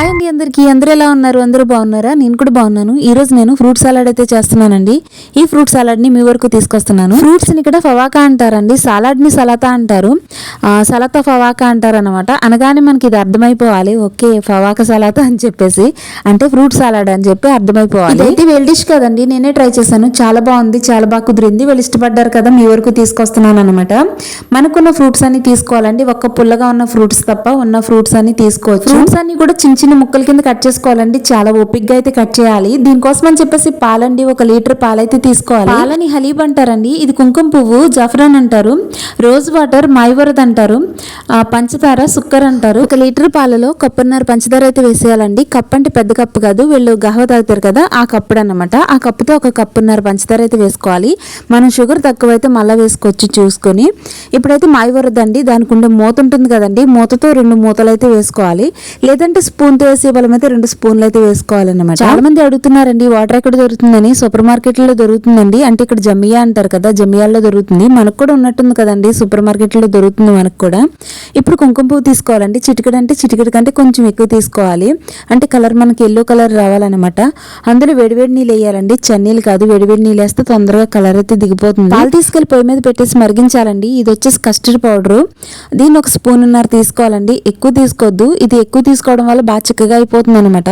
Hi అండి అందరికీ. అందరూ ఎలా ఉన్నారు? అందరూ బాగున్నారా? నేను కూడా బాగున్నాను. ఈ రోజు నేను ఫ్రూట్ సాలాడ్ అయితే చేస్తున్నానండి. ఈ ఫ్రూట్ సాలాడ్ని మీ వరకు తీసుకొస్తున్నాను. ఫ్రూట్స్ని ఇక్కడ ఫవాకా అంటారండి. సాలాడ్ని సలాతా అంటారు. ఆ, సలాతా ఫవాకా అంటారు అనమాట అనగానే మనకి ఇది అర్థమైపోవాలి. ఓకే ఫవాకా సలాతా అని చెప్పేసి. అంటే ఫ్రూట్ సాలాడ్ అని చెప్పి అర్థమైపోవాలి. అయితే వెల్ డిష్ కదండి. నేనే ట్రై చేశాను. చాలా బాగుంది. చాలా బాగా కుదిరింది. వాళ్ళు ఇష్టపడ్డారు కదా మీ వరకు తీసుకొస్తున్నాను అనమాట మనకున్న ఫ్రూట్స్ అన్ని తీసుకోవాలండి. ఒక్క పుల్లగా ఉన్న ఫ్రూట్స్ తప్ప ఉన్న ఫ్రూట్స్ అన్ని తీసుకోవచ్చు. ఫ్రూట్స్ అన్ని కూడా చిన్న చిన్న ముక్కల కింద కట్ చేసుకోవాలండి. చాలా ఓపిక్గా అయితే కట్ చేయాలి. దీనికోసం అని చెప్పేసి పాలండి. ఒక లీటర్ పాలైతే తీసుకోవాలి. పాలని హలీబ్ అంటారండి. ఇది కుంకుమ పువ్వు జఫరాన్ అంటారు. రోజ్ వాటర్ మైవరద్ అంటారు. పంచదార సుక్కర్ అంటారు. ఒక లీటర్ పాలలో కప్పున్నర పంచదార అయితే వేసేయాలండి. కప్ అంటే పెద్ద కప్పు కాదు. వీళ్ళు గహవ తాగుతారు కదా ఆ కప్పుడు అనమాట ఆ కప్పుతో ఒక కప్పున్నర పంచదార అయితే వేసుకోవాలి. మనం షుగర్ తక్కువ అయితే మళ్ళీ వేసుకోవచ్చు చూసుకొని. ఇప్పుడైతే మైవరద్ అండి దానికి ఉండే మూత ఉంటుంది కదండి. మూతతో రెండు మూతలు అయితే వేసుకోవాలి. లేదంటే స్పూన్ తో వేసే బలం అయితే రెండు స్పూన్లు అయితే వేసుకోవాలన్నమాట. చాలా మంది అడుగుతున్నారండి వాటర్ ఎక్కడ దొరుకుతుందని? సూపర్ మార్కెట్లో దొరుకుతుందండి. అంటే ఇక్కడ జమియా అంటారు కదా జమియాల్లో దొరుకుతుంది. మనకు కూడా ఉన్నట్టుంది కదండి సూపర్ మార్కెట్లో దొరుకుతుంది మనకు కూడా. ఇప్పుడు కుంకుమ పువ్వు తీసుకోవాలండి. చిటికెడు అంటే చిటికెడు కంటే కొంచెం ఎక్కువ తీసుకోవాలి. అంటే కలర్ మనకి ఎల్లో కలర్ రావాలన్నమాట. అందులో వేడివేడి నీళ్ళు వేయాలండి. చన్నీళ్ళు కాదు వేడివేడి నీళ్ళు వేస్తే తొందరగా కలర్ అయితే దిగిపోతుంది. పాలు తీసుకెళ్ళి పొయ్యి మీద పెట్టేసి మరిగించాలండి. ఇది వచ్చేసి కస్టర్డ్ పౌడర్. దీన్ని ఒక స్పూన్ ఉన్నర తీసుకోవాలండి. ఎక్కువ తీసుకోవద్దు. ఇది ఎక్కువ తీసుకోవడం వల్ల బాగా చిక్కగా అయిపోతుంది అనమాట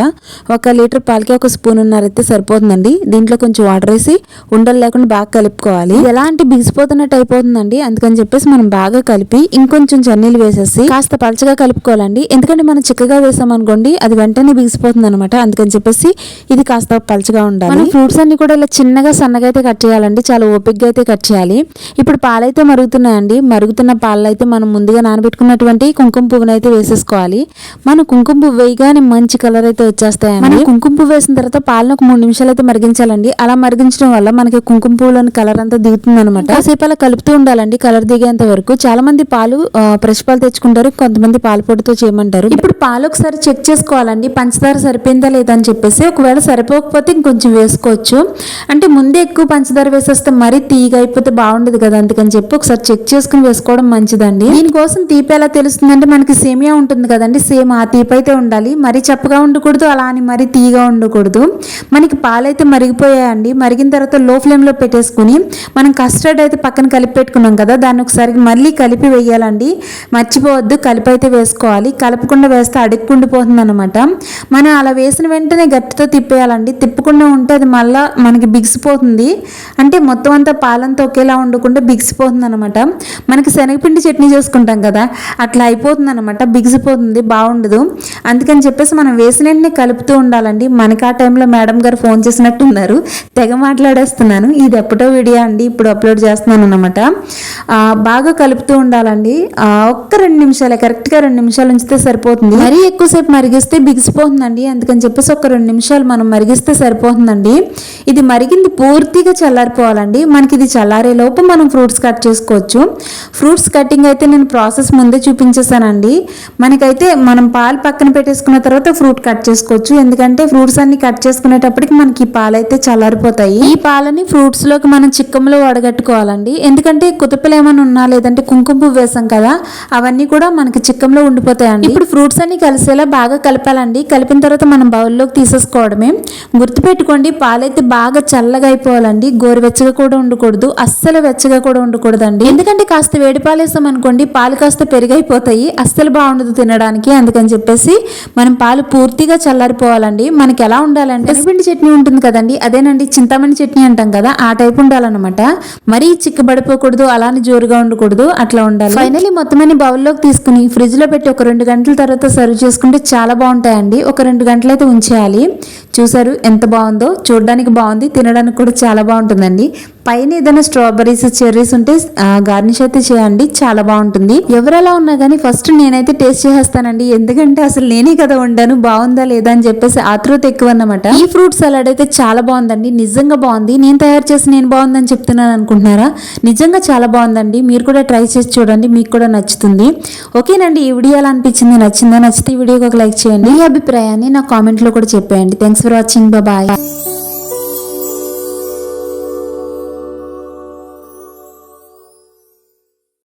ఒక లీటర్ పాలకి ఒక స్పూన్ ఉన్నారైతే సరిపోతుందండి. దీంట్లో కొంచెం వాటర్ వేసి ఉండలు లేకుండా బాగా కలుపుకోవాలి. ఎలా అంటే బిగిసిపోతున్నట్టు అయిపోతుందండి. అందుకని చెప్పేసి మనం బాగా కలిపి ఇంకొంచెం చన్నీళ్ళు వేసేసి కాస్త పలచగా కలుపుకోవాలండి. ఎందుకంటే మనం చిక్కగా వేసామనుకోండి అది వెంటనే బిగిసిపోతుంది అనమాట అందుకని చెప్పేసి ఇది కాస్త పలచగా ఉండాలి. ఫ్రూట్స్ అన్ని కూడా ఇలా చిన్నగా సన్నగా అయితే కట్ చేయాలండి. చాలా ఓపిక్గా అయితే కట్ చేయాలి. ఇప్పుడు పాలైతే మరుగుతున్నాయండి. మరుగుతున్న పాలైతే మనం ముందుగా నానబెట్టుకున్నటువంటి కుంకుమ పువ్వునైతే వేసేసుకోవాలి. మనం కుంకుమ పువ్వు వేయగానే మంచి కలర్ అయితే వచ్చేస్తాయండి. మనం కుంకుమ పువ్వు వేసిన తర్వాత పాలను ఒక మూడు నిమిషాలు అయితే మరిగించాలండి. అలా మరిగించడం వల్ల మనకి కుంకుమ పువ్వులోని కలర్ అంతా దిగుతుంది అనమాట కాసేపు అలా కలుపుతూ ఉండాలండి కలర్ దిగేంత వరకు. చాలా మంది పాలు ఫ్రెష్ పాలు తెచ్చుకుంటారు కొంతమంది పాల పొడితో చేయమంటారు. ఇప్పుడు పాలు ఒకసారి చెక్ చేసుకోవాలండి. పంచదార సరిపోయిందా లేదా అని చెప్పేసి ఒకవేళ సరిపోకపోతే ఇంకొంచెం వేసుకోవచ్చు. అంటే ముందే ఎక్కువ పంచదార వేసేస్తే మరీ తీగ అయిపోతే బాగుండదు కదా అందుకని చెప్పి ఒకసారి చెక్ చేసుకుని వేసుకోవడం మంచిదండి. దీనికోసం తీపి ఎలా తెలుస్తుందంటే మనకి సేమియా ఉంటుంది కదండి. సేమ్ ఆ తీపి అయితే ఉండాలి మరీ చప్పగా ఉండకూడదు అలా అని మరీ తీగా ఉండకూడదు. మనకి పాలైతే మరిగిపోయాయండి. మరిగిన తర్వాత లో ఫ్లేమ్లో పెట్టేసుకుని మనం కస్టర్డ్ అయితే పక్కన కలిపి పెట్టుకున్నాం కదా దాన్ని ఒకసారి మళ్ళీ కలిపి వేయాలండి. మర్చిపోవద్దు కలిపి అయితే వేసుకోవాలి. కలపకుండా వేస్తే అడుక్కుండిపోతుంది అనమాట మనం అలా వేసిన వెంటనే గట్టితో తిప్పేయాలండి. తిప్పకుండా ఉంటే అది మళ్ళీ మనకి బిగిసిపోతుంది. అంటే మొత్తం అంతా పాలంతా ఒకేలా ఉండకుండా బిగిసిపోతుంది అనమాట మనకి శనగపిండి చట్నీ చేసుకుంటాం కదా అట్లా అయిపోతుంది అనమాట బిగిసిపోతుంది బాగుండదు. అందుకని చెప్పేసి మనం వేసిన వెంటనే కలుపుతూ ఉండాలండి. మనకి ఆ టైంలో మేడం గారు ఫోన్ చేసినట్టు ఉన్నారు తెగ మాట్లాడేస్తున్నాను. ఇది ఎప్పుడో వీడియో అండి. ఇప్పుడు అప్లోడ్ చేస్తున్నాను అనమాట బాగా కలుపుతూ ఉండాలండి. ఒక్క రెండు నిమిషాలే కరెక్ట్గా రెండు నిమిషాలు ఉంచితే సరిపోతుంది. మరీ ఎక్కువసేపు మరిగిస్తే బిగిసిపోతుందండి. అందుకని చెప్పేసి ఒక రెండు నిమిషాలు మనం మరిగిస్తే సరిపోతుందండి. ఇది మరిగింది పూర్తిగా చల్లారిపోవాలండి. మనకి ఇది చల్లారే లోపు మనం ఫ్రూట్స్ కట్ చేసుకోవచ్చు. ఫ్రూట్స్ కటింగ్ అయితే నేను ప్రాసెస్ ముందే చూపించేసానండి మనకైతే మనం పాలు పక్కన చేసుకున్న తర్వాత ఫ్రూట్ కట్ చేసుకోవచ్చు. ఎందుకంటే ఫ్రూట్స్ అన్ని కట్ చేసుకునేటప్పటికి మనకి ఈ పాలు అయితే చల్లారిపోతాయి. ఈ పాలని ఫ్రూట్స్లోకి మనం చిక్కంలో వడగట్టుకోవాలండి. ఎందుకంటే కుతుపలు ఏమైనా ఉన్నా లేదంటే కుంకుమ పువ్వు వేసాం కదా అవన్నీ కూడా మనకి చిక్కంలో ఉండిపోతాయండి. ఇప్పుడు ఫ్రూట్స్ అన్ని కలిసేలా బాగా కలపాలండి. కలిపిన తర్వాత మనం బౌల్లోకి తీసేసుకోవడమే. గుర్తుపెట్టుకోండి పాలైతే బాగా చల్లగా అయిపోవాలండి. గోరువెచ్చగా కూడా ఉండకూడదు. అస్సలు వెచ్చగా కూడా ఉండకూడదండి. ఎందుకంటే కాస్త వేడి పాలు వేసాం అనుకోండి పాలు కాస్త పెరిగైపోతాయి. అస్సలు బాగుండదు తినడానికి అందుకని చెప్పేసి మనం పాలు పూర్తిగా చల్లారిపోవాలండి. మనకి ఎలా ఉండాలంటే శనగపిండి చట్నీ ఉంటుంది కదండి. అదేనండి చింతామణి చట్నీ అంటాం కదా ఆ టైప్ ఉండాలన్నమాట. మరీ చిక్కబడిపోకూడదు అలానే జోరుగా ఉండకూడదు అట్లా ఉండాలి. ఫైనలీ మొత్తం అన్ని బౌల్లోకి తీసుకుని ఫ్రిడ్జ్లో పెట్టి ఒక రెండు గంటల తర్వాత సర్వ్ చేసుకుంటే చాలా బాగుంటాయండి. ఒక రెండు గంటలు అయితే ఉంచేయాలి. చూసారు ఎంత బాగుందో? చూడడానికి బాగుంది తినడానికి కూడా చాలా బాగుంటుందండి. పైన ఏదైనా స్ట్రాబెరీస్ చెర్రీస్ ఉంటే గార్నిష్ అయితే చేయండి. చాలా బాగుంటుంది. ఎవరెలా ఉన్నా కానీ ఫస్ట్ నేనైతే టేస్ట్ చేసేస్తానండి. ఎందుకంటే అసలు నేనే కదా వండాను. బాగుందా లేదా అని చెప్పేసి ఆతృత ఎక్కువ అన్నమాట ఈ ఫ్రూట్ సలాడ్ అయితే చాలా బాగుందండి. నిజంగా బాగుంది. నేను తయారు చేసి నేను బాగుందని చెప్తున్నాను అనుకుంటున్నారా? నిజంగా చాలా బాగుందండి. మీరు కూడా ట్రై చేసి చూడండి. మీకు కూడా నచ్చుతుంది. ఓకేనండి. ఈ వీడియో ఎలా అనిపించింది? నచ్చిందా? నచ్చితే ఈ వీడియోకి ఒక లైక్ చేయండి. మీ అభిప్రాయాన్ని నా కామెంట్లో కూడా చెప్పేయండి. Thanks for watching bye